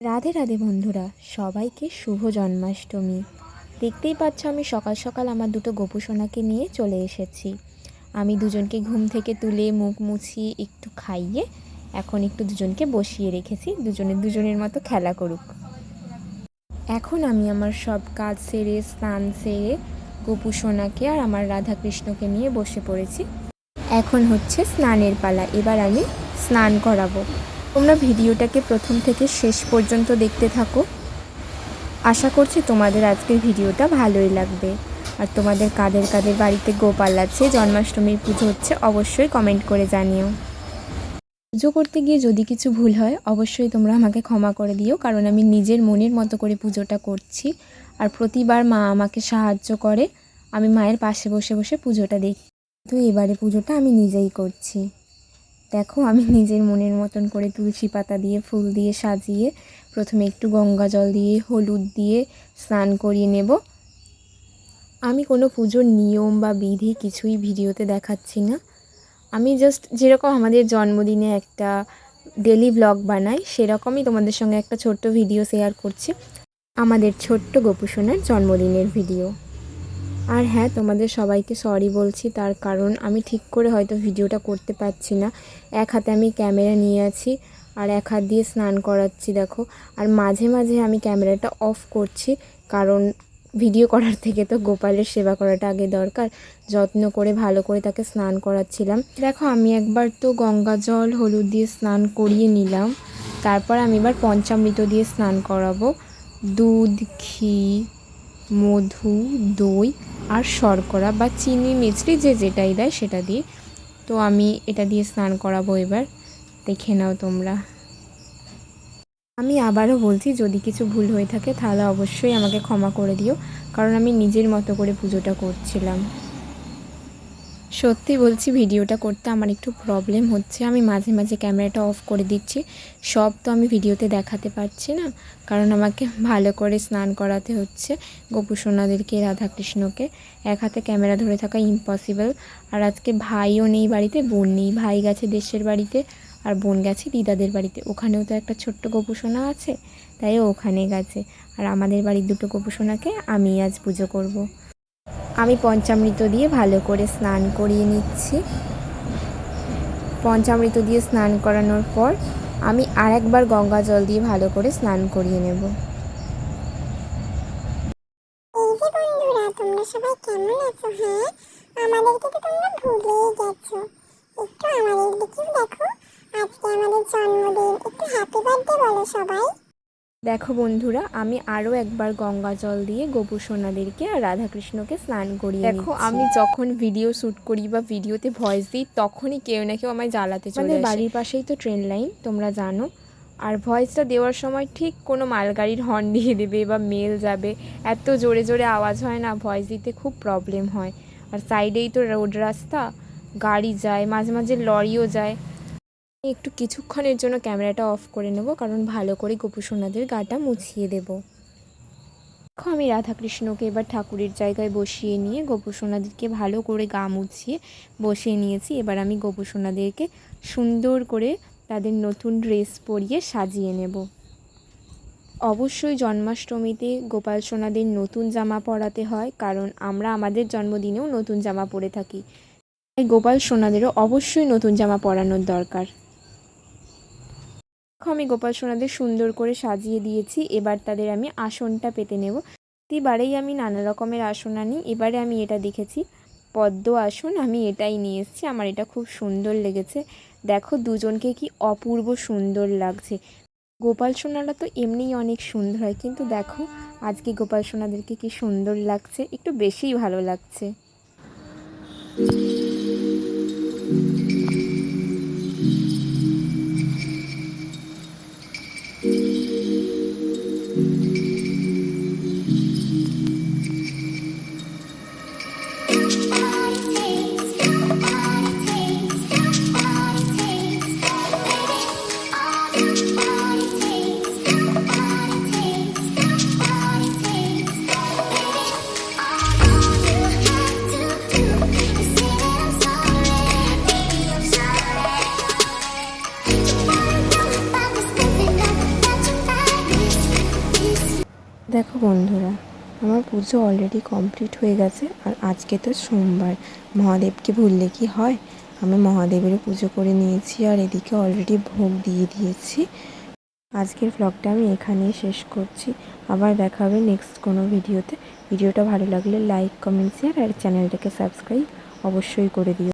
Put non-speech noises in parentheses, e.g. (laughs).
রাধে রাধে বন্ধুরা, সবাইকে শুভ জন্মাষ্টমী। দেখতেই পাচ্ছ আমি সকাল সকাল আমার দুটো গোপুসোনাকে নিয়ে চলে এসেছি। আমি দুজনকে ঘুম থেকে তুলে, মুখ মুছিয়ে একটু খাইয়ে এখন একটু দুজনকে বসিয়ে রেখেছি। দুজনে দুজনের মতো খেলা করুক। এখন আমি আমার সব কাজ সেরে, স্নান সেরে গোপুসোনাকে আর আমার রাধাকৃষ্ণকে নিয়ে বসে পড়েছি। এখন হচ্ছে স্নানের পালা। এবার আমি স্নান করাবো। তোমরা ভিডিওটাকে প্রথম থেকে শেষ পর্যন্ত দেখতে থাকো। আশা করছি তোমাদের আজকের ভিডিওটা ভালোই লাগবে। আর তোমাদের কাদের কাদের বাড়িতে গোপাল আছে, জন্মাষ্টমীর পুজো হচ্ছে, অবশ্যই কমেন্ট করে জানিও। পুজো করতে গিয়ে যদি কিছু ভুল হয়, অবশ্যই তোমরা আমাকে ক্ষমা করে দিও, কারণ আমি নিজের মনের মতো করে পুজোটা করছি। আর প্রতিবার মা আমাকে সাহায্য করে। আমি মায়ের পাশে বসে বসে পুজোটা দেখি। তো এবারে পুজোটা আমি নিজেই করছি। দেখো, আমি নিজের মনের মতন করে তুলসী পাতা দিয়ে, ফুল দিয়ে সাজিয়ে প্রথমে একটু গঙ্গা জল দিয়ে, হলুদ দিয়ে স্নান করিয়ে নেব। আমি কোনো পুজোর নিয়ম বা বিধি কিছুই ভিডিওতে দেখাচ্ছি না। আমি জাস্ট যেরকম আমাদের জন্মদিনে একটা ডেলি ব্লগ বানাই, সেরকমই তোমাদের সঙ্গে একটা ছোট্ট ভিডিও শেয়ার করছি। আমাদের ছোট্ট গোপুসোনার জন্মদিনের ভিডিও আর হ্যাঁ তোমাদের সবাইকে সরি বলছি, তার কারণ আমি ঠিক করে হয়তো ভিডিওটা করতে পারছি না। এক হাতে আমি ক্যামেরা নিয়ে আছি আর এক হাত দিয়ে স্নান করাচ্ছি, দেখো। আর মাঝে মাঝে আমি ক্যামেরাটা অফ করছি, কারণ ভিডিও করার থেকে তো গোপালের সেবা করাটা আগে দরকার। যত্ন করে, ভালো করে তাকে স্নান করাচ্ছিলাম। দেখো, আমি একবার তো গঙ্গা জল, হলুদ দিয়ে স্নান করিয়ে নিলাম। তারপর আমি এবার পঞ্চামৃত দিয়ে স্নান করাবো। দুধ, ঘি, মধু, দই। আর শর্করা বা চিনি মিছরি যে যেটাই দেয় সেটা দিয়ে তো আমি এটা দিয়ে স্নান করাবো এবার। দেখে নাও তোমরা। আমি আবারও বলছি, যদি কিছু ভুল হয়ে থাকে তাহলে অবশ্যই আমাকে ক্ষমা করে দিও, কারণ আমি নিজের মতো করে পুজোটা করছিলাম। সত্যি বলছি, ভিডিওটা করতে আমার একটু প্রবলেম হচ্ছে। আমি মাঝে মাঝে ক্যামেরাটা অফ করে দিচ্ছি। সব তো আমি ভিডিওতে দেখাতে পারছি না। কারণ আমাকে ভালো করে স্নান করাতে হচ্ছে গোপুসোনাদেরকে রাধাকৃষ্ণকে। এক হাতে ক্যামেরা ধরে থাকা ইম্পসিবল আর আজকে ভাইও নেই বাড়িতে, বোন নেই। ভাই গেছে দেশের বাড়িতে আর বোন গেছে দিদাদের বাড়িতে। ওখানেও তো একটা ছোট্ট গোপুসোনা আছে, তাই ওখানে গেছে। আর আমাদের বাড়ির দুটো গোপুসোনাকে আমি আজ পুজো করব। আমি পঞ্চামৃত দিয়ে ভালো করে স্নান করিয়ে নিচ্ছি। পঞ্চামৃত দিয়ে স্নান করানোর পর আমি আরেকবার গঙ্গা জল দিয়ে ভালো করে স্নান করিয়ে নেব। তোমরা সবাই হ্যাঁ আমাদেরকে তো তোমরা ভুলেই একটু আমাদের জন্মদিন। একটু হ্যাপি বার্থডে বলো সবাই। দেখো বন্ধুরা আমি আরও একবার গঙ্গা জল দিয়ে গোপু সোনাদেরকে আর রাধাকৃষ্ণকে স্নান করিয়ে দেখো আমি যখন ভিডিও শ্যুট করি বা ভিডিওতে ভয়েস দিই তখনই কেউ না কেউ আমায় জ্বালাতে চলে বাড়ির পাশেই তো ট্রেন লাইন তোমরা জানো। আর ভয়েসটা দেওয়ার সময় ঠিক কোনো মালগাড়ির হর্ন (laughs) দিয়ে দেবে বা মেল যাবে। এত জোরে জোরে আওয়াজ হয় না ভয়েস দিতে খুব প্রবলেম হয়। আর সাইডেই তো রোড রাস্তা গাড়ি যায় মাঝে মাঝে লরিও যায়। একটু কিছুক্ষণের জন্য ক্যামেরাটা অফ করে নেব, কারণ ভালো করে গোপুসোনাদের গাটা মুছিয়ে দেব। দেখো আমি রাধাকৃষ্ণকে এবার ঠাকুরের জায়গায় বসিয়ে নিয়ে গোপুসোনাদেরকে ভালো করে গা মুছিয়ে বসিয়ে নিয়েছি। এবার আমি গোপুসোনাদেরকে সুন্দর করে তাদের নতুন ড্রেস পরিয়ে সাজিয়ে নেব। অবশ্যই জন্মাষ্টমীতে গোপাল সোনাদের নতুন জামা পরাতে হয়, কারণ আমরা আমাদের জন্মদিনেও নতুন জামা পরে থাকি। তাই গোপাল সোনাদেরও অবশ্যই নতুন জামা পরানোর দরকার। আমি গোপাল সোনাদের সুন্দর করে সাজিয়ে দিয়েছি। এবার তাদের আমি আসনটা পেতে নেব। প্রতিবারেই আমি নানা রকমের আসন আনি। এবারে আমি এটা দেখেছি, পদ্ম আসন। আমি এটাই নিয়ে এসেছি। আমার এটা খুব সুন্দর লেগেছে। দেখো, দুজনকে কি অপূর্ব সুন্দর লাগছে। গোপাল সোনারা তো এমনিই অনেক সুন্দর হয়, কিন্তু দেখো, আজকে গোপাল সোনাদেরকে কি সুন্দর লাগছে। একটু বেশিই ভালো লাগছে। দেখো বন্ধুরা, আমার পুজো অলরেডি কমপ্লিট হয়ে গেছে আর আজকে তো সোমবার। মহাদেবকে ভুললে কি হয়? আমি মহাদেবের পুজো করে নিয়েছি আর এদিকে অলরেডি ভোগ দিয়ে দিয়েছি। আজকের ভ্লগটা আমি এখানেই শেষ করছি। আবার দেখা হবে নেক্সট কোনো ভিডিওতে ভিডিওটা ভালো লাগলে লাইক কমেন্ট শেয়ার আর চ্যানেলটাকে সাবস্ক্রাইব অবশ্যই করে দিও।